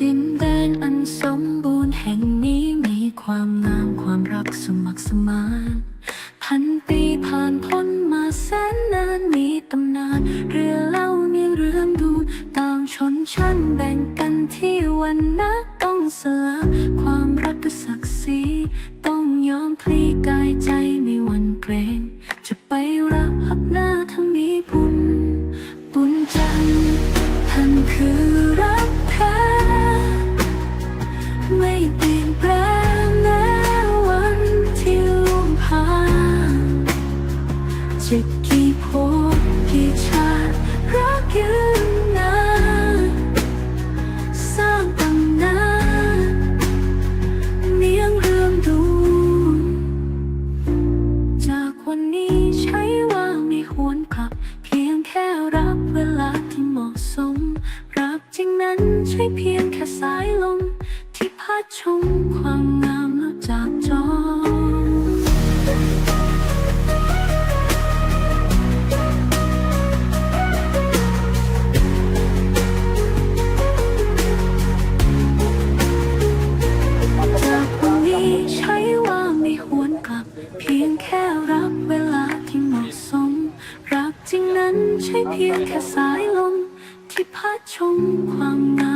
ดินแดนอันสมบูรณ์แห่งนี้มีความงามความรักสมัครสมานพันปีผ่านพ้นมาแสนนานมีตำนาน เรือเล่ามีเรื่องดูต่างชนชั้นแบ่งกันที่วันนะต้องเสือความรักศักดิ์ศรี จะกี่ภพกี่ชาติรักยืนนานสร้างตำนานเลี้ยงเรื่องดูจากวันนี้ใช้ว่าไม่หวนกลับ เพียงแค่รับเวลาที่เหมาะสม รักจริงนั้นใช่เพียงแค่สายลมที่พัดชมความ จริงนั้นใช่เพียงแค่สายลมที่พัดชมความงาม